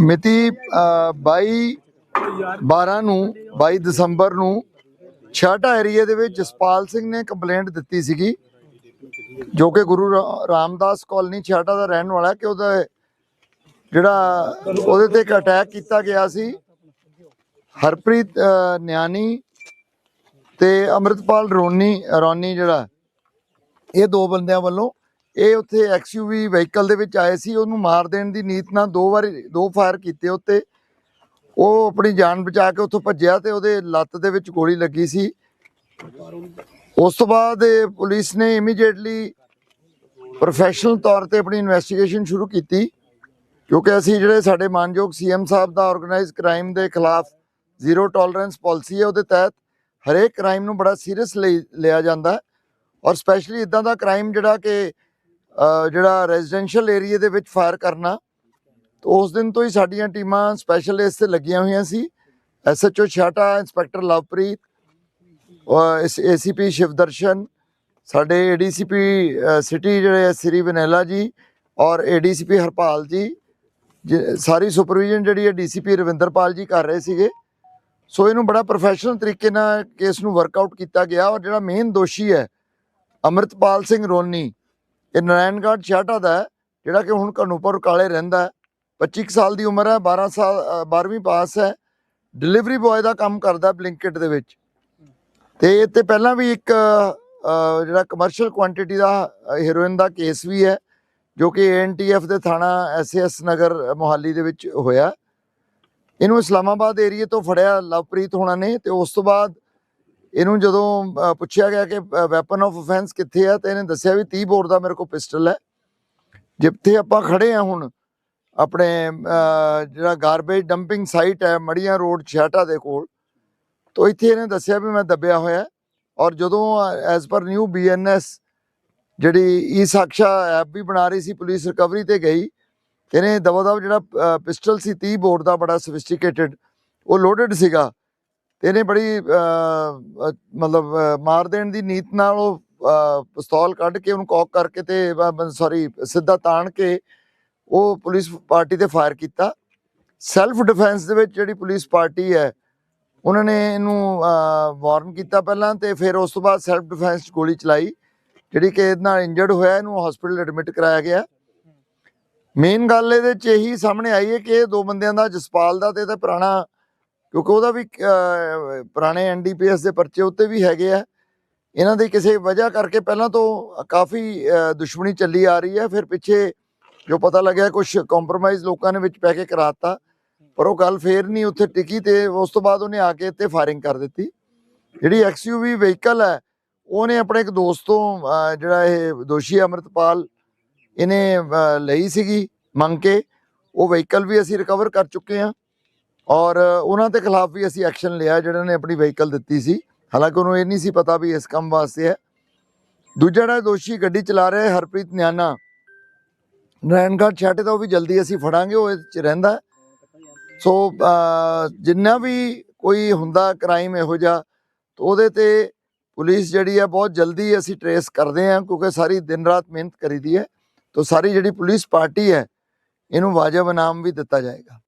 ਮਿਤੀ ਅ, 22 12 ਨੂੰ 22 ਦਸੰਬਰ ਨੂੰ ਛਾਟਾ ਏਰੀਆ ਦੇ ਵਿੱਚ ਜਸਪਾਲ ਸਿੰਘ ਨੇ ਕੰਪਲੇਂਟ ਦਿੱਤੀ ਸੀਗੀ ਜੋ ਕਿ ਗੁਰੂ ਰਾ- ਰਾਮਦਾਸ ਕਾਲਨੀ ਛਾਟਾ ਦਾ ਰਹਿਣ ਵਾਲਾ ਕਿ ਉਹਦਾ ਜਿਹੜਾ ਉਹਦੇ ਤੇ ਇੱਕ ਅਟੈਕ ਕੀਤਾ ਗਿਆ ਸੀ। ਹਰਪ੍ਰੀਤ ਅ, ਨਿਆਣੀ ਤੇ ਅਮਰਿਤਪਾਲ ਰੋਨੀ ਰੋਨੀ ਜਿਹੜਾ ਇਹ ਦੋ ਬੰਦਿਆਂ ਵੱਲੋਂ ਇਹ ਉੱਥੇ ਐਕਸਯੂਵੀ ਵਹੀਕਲ ਦੇ ਵਿੱਚ ਆਏ ਸੀ, ਉਹਨੂੰ ਮਾਰ ਦੇਣ ਦੀ ਨੀਤ ਨਾਲ ਦੋ ਵਾਰੀ, ਦੋ ਫਾਇਰ ਕੀਤੇ ਉੱਤੇ। ਉਹ ਆਪਣੀ ਜਾਨ ਬਚਾ ਕੇ ਉੱਥੋਂ ਭੱਜਿਆ ਤੇ ਉਹਦੇ ਲੱਤ ਦੇ ਵਿੱਚ ਗੋਲੀ ਲੱਗੀ ਸੀ। ਉਸ ਤੋਂ ਬਾਅਦ ਪੁਲਿਸ ਨੇ ਇਮੀਡੀਏਟਲੀ ਪ੍ਰੋਫੈਸ਼ਨਲ ਤੌਰ ਤੇ ਆਪਣੀ ਇਨਵੈਸਟੀਗੇਸ਼ਨ ਸ਼ੁਰੂ ਕੀਤੀ, ਕਿਉਂਕਿ ਅਸੀਂ ਜਿਹੜੇ ਸਾਡੇ ਮਾਨਯੋਗ ਸੀਐਮ ਸਾਹਿਬ ਦਾ ਆਰਗੇਨਾਈਜ਼ਡ ਕ੍ਰਾਈਮ ਦੇ ਖਿਲਾਫ ਜ਼ੀਰੋ ਟੋਲਰੈਂਸ ਪਾਲਿਸੀ ਹੈ ਉਹਦੇ ਤਹਿਤ ਹਰੇਕ ਕ੍ਰਾਈਮ ਨੂੰ ਬੜਾ ਸੀਰੀਅਸ ਲਿਆ ਜਾਂਦਾ ਔਰ ਸਪੈਸ਼ਲੀ ਇਦਾਂ ਦਾ ਕ੍ਰਾਈਮ ਜਿਹੜਾ ਕਿ ਜਿਹੜਾ ਰੈਜ਼ੀਡੈਂਸ਼ੀਅਲ ਏਰੀਆ ਦੇ ਵਿੱਚ ਫਾਇਰ ਕਰਨਾ, ਤਾਂ ਉਸ ਦਿਨ ਤੋਂ ਹੀ ਸਾਡੀਆਂ ਟੀਮਾਂ ਸਪੈਸ਼ਲ ਇਸ ਤੇ ਲੱਗੀਆਂ ਹੋਈਆਂ ਸੀ। ਐਸਐਚਓ ਛਾਟਾ, ਇੰਸਪੈਕਟਰ ਲਵਪ੍ਰੀਤ ਔਰ ਏਸੀਪੀ ਸ਼ਿਵਦਰਸ਼ਨ, ਸਾਡੇ ਏਡੀਸੀਪੀ ਸਿਟੀ ਜਿਹੜੇ ਸ੍ਰੀ ਵਨੇਲਾ ਜੀ ਔਰ ਏਡੀਸੀਪੀ ਹਰਪਾਲ ਜੀ, ਜ- ਸਾਰੀ ਸੁਪਰਵਿਜ਼ਨ ਜਿਹੜੀ ਹੈ ਡੀਸੀਪੀ ਰਵਿੰਦਰਪਾਲ ਜੀ ਕਰ ਰਹੇ ਸੀਗੇ। ਸੋ ਇਹਨੂੰ ਬੜਾ ਪ੍ਰੋਫੈਸ਼ਨਲ ਤਰੀਕੇ ਨਾਲ ਕੇਸ ਨੂੰ ਵਰਕਆਊਟ ਕੀਤਾ ਗਿਆ ਔਰ ਜਿਹੜਾ ਮੇਨ ਦੋਸ਼ੀ ਹੈ, ਅਮਰਿਤਪਾਲ ਸਿੰਘ ਰੋਨੀ ਇਹ ਨਾਰਾਇਣਗੜ੍ਹ ਛਾਟਾ ਦਾ ਜਿਹੜਾ ਕਿ ਹੁਣ ਕਨੂਪੁਰ ਕਾਲੇ ਰਹਿੰਦਾ ਹੈ। 25 ਕੁ ਸਾਲ ਦੀ ਉਮਰ ਹੈ 12 ਸਾਲ 12ਵੀਂ ਪਾਸ ਹੈ। ਡਿਲੀਵਰੀ ਬॉय ਦਾ ਕੰਮ ਕਰਦਾ ਬਲਿੰਕਟ ਦੇ ਵਿੱਚ। ਤੇ ਇਹ ਤੇ ਪਹਿਲਾਂ ਵੀ ਇੱਕ ਜਿਹੜਾ ਕਮਰਸ਼ੀਅਲ ਕੁਆਂਟੀਟੀ ਦਾ ਹੀਰੋਇਨ ਦਾ ਕੇਸ ਵੀ ਹੈ, ਜੋ ਕਿ ਐਨਟੀਐਫ ਦੇ ਥਾਣਾ ਐਸਐਸ ਨਗਰ ਮੋਹਾਲੀ ਦੇ ਵਿੱਚ ਹੋਇਆ। ਇਹਨੂੰ ਇਸਲਾਮਾਬਾਦ ਏਰੀਏ ਤੋਂ ਫੜਿਆ ਲਵਪ੍ਰੀਤ ਹੋਣਾ ਨੇ ਤੇ ਉਸ ਤੋਂ ਬਾਅਦ ਇਹਨੂੰ ਜਦੋਂ ਪੁੱਛਿਆ ਗਿਆ ਕਿ ਵੈਪਨ ਆਫ ਅਫੈਂਸ ਕਿੱਥੇ ਆ, ਤੇ ਇਹਨੇ ਦੱਸਿਆ ਵੀ 30 ਬੋਰ ਦਾ ਮੇਰੇ ਕੋਲ ਪਿਸਟਲ ਹੈ। ਜਿੱਥੇ ਆਪਾਂ ਖੜੇ ਆ ਹੁਣ, ਆਪਣੇ ਜਿਹੜਾ ਗਾਰਬੇਜ ਡੰਪਿੰਗ ਸਾਈਟ ਹੈ, ਮੜੀਆਂ ਰੋਡ ਛਾਟਾ ਦੇ ਕੋਲ, ਤੋਂ ਇੱਥੇ ਇਹਨੇ ਦੱਸਿਆ ਵੀ ਮੈਂ ਦੱਬਿਆ ਹੋਇਆ। ਔਰ ਜਦੋਂ ਐਜ਼ ਪਰ ਨਿਊ ਬੀਐਨਐਸ ਜਿਹੜੀ ਈ ਸਾਕਸ਼ਾ ਐਪ ਵੀ ਬਣਾ ਰਹੀ ਸੀ ਪੁਲਿਸ ਰਿਕਵਰੀ ਤੇ ਗਈ, ਇਹਨੇ ਦਵਾ ਦਵ ਜਿਹੜਾ ਪਿਸਟਲ ਸੀ 30 ਬੋਰ ਦਾ, ਬੜਾ ਸੋਫਿਸਟੀਕੇਟਡ ਉਹ ਲੋਡਡ ਸੀਗਾ। ਤੇ ਇਹਨੇ ਬੜੀ ਮਤਲਬ ਮਾਰ ਦੇਣ ਦੀ ਨੀਤ ਨਾਲ ਉਹ ਪਿਸਤੌਲ ਕੱਢ ਕੇ ਉਹਨੂੰ ਕੌਕ ਕਰਕੇ ਤੇ ਸੌਰੀ ਸਿੱਧਾ ਤਾਣ ਕੇ ਉਹ ਪੁਲਿਸ ਪਾਰਟੀ ਤੇ ਫਾਇਰ ਕੀਤਾ। ਸੈਲਫ ਡਿਫੈਂਸ ਦੇ ਵਿੱਚ ਜਿਹੜੀ ਪੁਲਿਸ ਪਾਰਟੀ ਹੈ, ਉਹਨਾਂ ਨੇ ਇਹਨੂੰ ਵਾਰਨ ਕੀਤਾ ਪਹਿਲਾਂ ਤੇ ਫਿਰ ਉਸ ਤੋਂ ਬਾਅਦ ਸੈਲਫ ਡਿਫੈਂਸ 'ਚ ਗੋਲੀ ਚਲਾਈ, ਜਿਹੜੀ ਕਿ ਇਹਦੇ ਨਾਲ ਇੰਜਰਡ ਹੋਇਆ, ਇਹਨੂੰ ਹਸਪੀਟਲ ਐਡਮਿਟ ਕਰਾਇਆ ਗਿਆ। ਮੇਨ ਗੱਲ ਇਹਦੇ 'ਚ ਇਹੀ ਸਾਹਮਣੇ ਆਈ ਹੈ ਕਿ ਇਹ ਦੋ ਬੰਦਿਆਂ ਦਾ ਜਸਪਾਲ ਦਾ ਤੇ ਇਹਦਾ ਪੁਰਾਣਾ ਕਿਉਂਕਿ ਉਹਦਾ ਵੀ ਅਹ, ਪੁਰਾਣੇ ਐਨਡੀਪੀਐਸ ਦੇ ਪਰਚੇ ਉੱਤੇ ਵੀ ਹੈਗੇ ਆ। ਇਹਨਾਂ ਦੇ ਕਿਸੇ ਵਜ੍ਹਾ ਕਰਕੇ ਪਹਿਲਾਂ ਤੋਂ ਕਾਫੀ ਦੁਸ਼ਮਣੀ ਚੱਲੀ ਆ ਰਹੀ ਹੈ। ਫਿਰ ਪਿੱਛੇ ਜੋ ਪਤਾ ਲੱਗਿਆ ਕੁਝ ਕੰਪਰੋਮਾਈਜ਼ ਲੋਕਾਂ ਨੇ ਵਿੱਚ ਪੈ ਕੇ ਕਰਾਤਾ। ਪਰ ਉਹ ਗੱਲ ਫੇਰ ਨਹੀਂ ਉੱਥੇ ਟਿਕੀ ਤੇ ਉਸ ਤੋਂ ਬਾਅਦ ਉਹਨੇ ਆ ਕੇ ਇੱਥੇ ਫਾਇਰਿੰਗ ਕਰ ਦਿੱਤੀ। ਜਿਹੜੀ ਐਕਸਯੂਵੀ ਵਹੀਕਲ ਹੈ ਉਹਨੇ ਆਪਣੇ ਇੱਕ ਦੋਸਤ ਤੋਂ ਜਿਹੜਾ ਇਹ ਦੋਸ਼ੀ ਅਮਰਤਪਾਲ ਇਹਨੇ ਲਈ ਸੀਗੀ ਮੰਗ ਕੇ। ਉਹ ਵਹੀਕਲ ਵੀ ਅਸੀਂ ਰਿਕਵਰ ਕਰ ਚੁੱਕੇ ਹਾਂ। ਔਰ ਉਹਨਾਂ ਦੇ ਖਿਲਾਫ ਵੀ ਅਸੀਂ ਐਕਸ਼ਨ ਲਿਆ, ਜਿਹੜਾ ਨੇ ਆਪਣੀ ਵਹੀਕਲ ਦਿੱਤੀ ਸੀ। ਹਾਲਾਂਕਿ ਉਹਨੂੰ ਇਹ ਨਹੀਂ ਸੀ ਪਤਾ ਵੀ ਇਸ ਕੰਮ ਵਾਸਤੇ ਹੈ। ਦੂਜਾ ਜਿਹੜਾ ਦੋਸ਼ੀ ਗੱਡੀ ਚਲਾ ਰਿਹਾ ਹਰਪ੍ਰੀਤ ਨਿਆਨਾ ਨਾਰਾਇਣਗੜ੍ਹ ਛਾਟੇ ਦਾ ਉਹ ਵੀ ਜਲਦੀ ਅਸੀਂ ਫੜਾਂਗੇ, ਉਹ ਇਹ 'ਚ ਰਹਿੰਦਾ ਸੋ ਜਿੰਨਾ ਵੀ ਕੋਈ ਹੁੰਦਾ ਕ੍ਰਾਈਮ ਇਹੋ ਜਿਹਾ, ਤਾਂ ਉਹਦੇ ਤੇ ਪੁਲਿਸ ਜਿਹੜੀ ਹੈ, ਬਹੁਤ ਜਲਦੀ ਅਸੀਂ ਟਰੇਸ ਕਰਦੇ ਹਾਂ, ਕਿਉਂਕਿ ਸਾਰੀ ਦਿਨ ਰਾਤ ਮਿਹਨਤ ਕਰੀਦੀ ਹੈ। ਤਾਂ ਸਾਰੀ ਜਿਹੜੀ ਪੁਲਿਸ ਪਾਰਟੀ ਹੈ, ਇਹਨੂੰ ਵਾਜਬ ਇਨਾਮ ਵੀ ਦਿੱਤਾ ਜਾਏਗਾ।